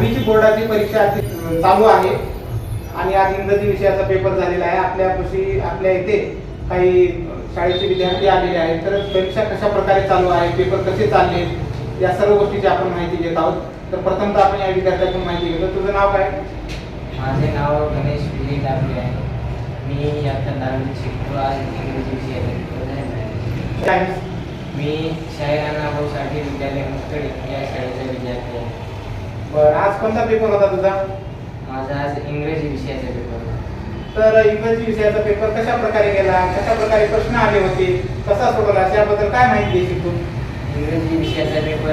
दहावीची बोर्डाची परीक्षा चालू आहे. आणि आज इंग्रजी विषयाचा पेपर झालेला आहे. आपल्यापाशी आपल्या इथे काही शाळेचे विद्यार्थी आलेले आहेत. तर परीक्षा कशा प्रकारे चालू आहे पेपर कसे चालले या सर्व गोष्टीची आपण माहिती घेत आहोत. तर प्रथमतः आपण या विद्यार्थ्याकडून माहिती घेतो. तुझं नाव काय? माझे नाव गणेश विजय दाबले आहे. मी आता दहावीत शिकतो आज इंग्रजी विषयाचा मी शाहिराना भाऊसाठी विद्यालय मुखेड या शाळेचा विद्यार्थी आहे. बरं आज कोणता पेपर होता तुझा? माझा आज इंग्रजी विषयाचा पेपर होता. तर इंग्रजी विषयाचा पेपर कशा प्रकारे गेला? कशा प्रकारे प्रश्न आले होते? कसा सोडवला? याबद्दल काय माहिती देशील तू इंग्रजी विषयाचा पेपर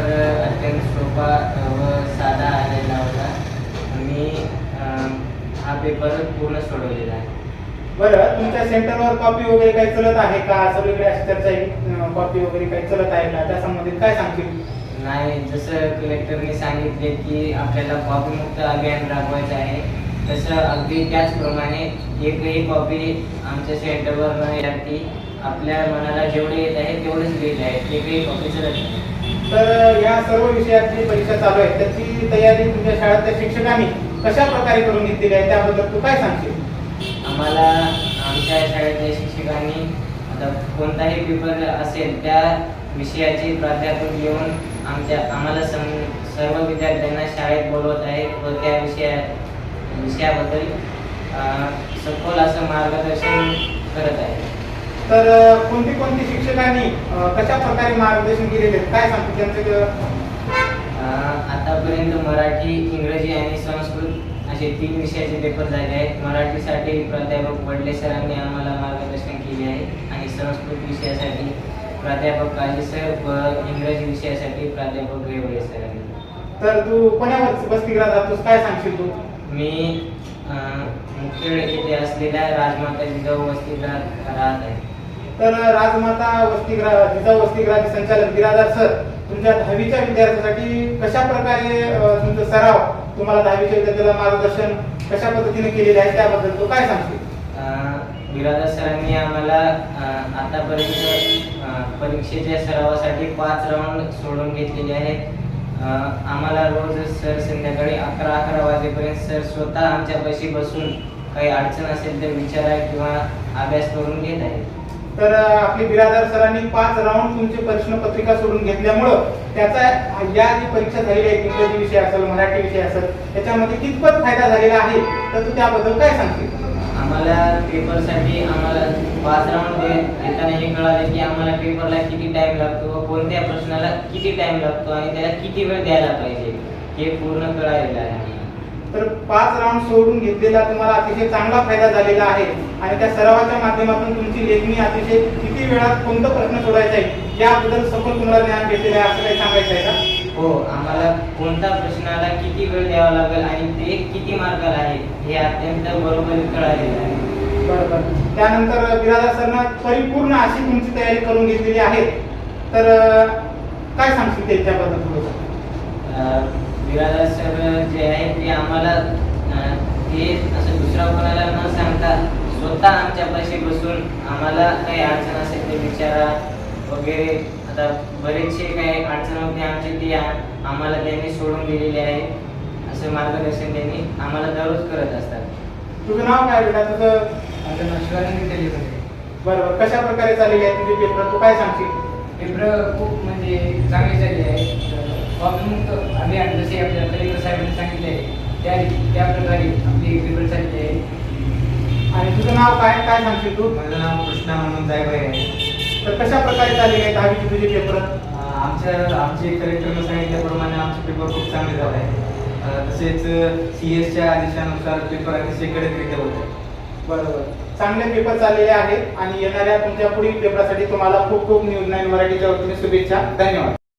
अत्यंत सोपा व साधा आलेला होता. मी अ, हा पेपर पूर्ण सोडवलेला आहे. बरं तुमच्या सेंटरवर कॉपी वगैरे काही चलत आहे का? सगळीकडे अशी चर्चा कॉपी वगैरे काही चलत आहे का? त्या संबंधित काय सांगशील? नाही जसं कलेक्टरने सांगितले की आपल्याला कॉपीमुक्त अभियान राबवायचं आहे तसं अगदी त्याचप्रमाणे एकही कॉपी आमच्या सेंटरवर न विद्यार्थी आपल्या मनाला जेवढे येत आहे तेवढेच लिहिले आहे. एकही कॉपी चलत नाही. तर या सर्व विषयाची परीक्षा चालू आहे. त्याची तयारी तुमच्या शाळेतल्या शिक्षकांनी कशा प्रकारे करून घेतलेली आहे त्याबद्दल तू काय सांगशील? आम्हाला आमच्या शाळेतल्या शिक्षकांनी आता कोणताही पेपर असेल त्या विषयाचे प्राध्यापक येऊन आमच्या आम्हाला सम सर्व विद्यार्थ्यांना शाळेत बोलवत आहेत व त्या विषया विषयाबद्दल सखोल असं मार्गदर्शन करत आहे. तर कोणती कोणती शिक्षकांनी कशा प्रकारे मार्गदर्शन केलेले? काय सांगतो त्यांचं आतापर्यंत मराठी इंग्रजी आणि संस्कृत असे तीन विषयाचे पेपर झाले आहेत. मराठीसाठी प्राध्यापक वडले सरांनी आम्हाला मार्गदर्शन केले आहे आणि संस्कृत विषयासाठी प्राध्यापक काळे सर व इंग्रजी विषयासाठी प्राध्यापक रेवळे सरांनी तर तू कोणावर वसतिगृहात जातोस? काय सांगशील तू? मी मुखेड येथे असलेल्या राजमाता जिजाऊ वसतिगृहात राहत आहे. तर राजमाता वसतिगृह जिजाऊ वसतिगृहाचे संचालक बिरादार सर तुमच्या दहावीच्या विद्यार्थ्यांसाठी कशा प्रकारे तुमचं सराव तुम्हाला दहावीच्या विद्यार्थ्याला मार्गदर्शन कशा पद्धतीने केलेले आहे त्याबद्दल तू काय सांगशील? अं, बिरादर सरांनी आम्हाला आतापर्यंत परीक्षेच्या सरावासाठी पाच राऊंड सोडून घेतलेले आहेत. आम्हाला रोज सर संध्याकाळी अकरा अकरा वाजेपर्यंत सर स्वतः आमच्यापाशी बसून काही अडचण असेल तर विचारा किंवा अभ्यास करून घेत आहेत. तर आपले बिरादार सरांनी पाच राऊंड तुमची प्रश्नपत्रिका सोडून घेतल्यामुळं त्याचा या जी परीक्षा झालेली आहे इंग्रजी विषय असेल मराठी विषय असेल त्याच्यामध्ये कितपत फायदा झालेला आहे तर तू त्याबद्दल काय सांगशील? आम्हाला पेपरसाठी आम्हाला पाच राऊंड येताना हे कळाले की आम्हाला पेपरला किती टाइम लागतो व कोणत्या प्रश्नाला किती टाइम लागतो आणि त्याला किती वेळ द्यायला पाहिजे हे पूर्ण कळालेलं आहे. तर पाच राऊंड सोडून घेतलेला तुम्हाला अतिशय चांगला फायदा झालेला आहे आणि त्या सरावाच्या माध्यमातून तुमची लेखणी अतिशय किती वेळात कोणतं प्रश्न सोडायचा आहे याबद्दल सखोल तुम्हाला ज्ञान भेटलेलं आहे असं काही सांगायचं आहे का? हो आम्हाला कोणत्या प्रश्नाला किती वेळ द्यावा लागेल आणि ते किती मार्काला आहे हे अत्यंत बरोबर कळालेलं आहे. बरोबर. त्यानंतर बिरादार सरनं परिपूर्ण अशी तुमची तयारी करून घेतलेली आहे. तर काय सांगशील त्याच्याबद्दल थोडंसं बिरादार सर जे आहे ते आम्हाला ते असं दुसऱ्या कोणाला न सांगता स्वतः आमच्यापाशी बसून आम्हाला काही अडचण असेल ते विचारा वगैरे. आता बरेचसे काही अडचण होते आमची ती आम्हाला त्यांनी सोडून दिलेली आहे. असं मार्गदर्शन त्यांनी आम्हाला दररोज करत असतात. तुझं नाव काय बेटा? तुझं माझं नाव शिवानंद टेलिफोन बरोबर कशा प्रकारे चाललेली आहे तुझे पेपर तू काय सांगशील? पेपर खूप म्हणजे चांगले झाले आहे. मुक्त अभियान जसे आपल्या कलेक्टर साहेबांनी सांगितले आहे त्या त्याप्रकारे आपली पेपर चालले आहे. आणि तुझं नाव काय? काय सांगशील तू? माझं नाव कृष्णा म्हणून जायबाई आहे. तर कशा प्रकारे चाललेली आहे दहावीचे तुझे पेपर आमच्या आमचे कलेक्टरनं सांगितल्याप्रमाणे आमचे पेपर खूप चांगले झाले आहे अं, तसेच सी एसच्या आदेशानुसार पेपर अतिशय कडकरित्या होते. बरोबर. चांगले पेपर चाललेले आहेत आणि येणाऱ्या तुमच्या पुढील पेपरासाठी तुम्हाला खूप खूप न्यूज नाईन मराठीच्या वतीने शुभेच्छा. धन्यवाद.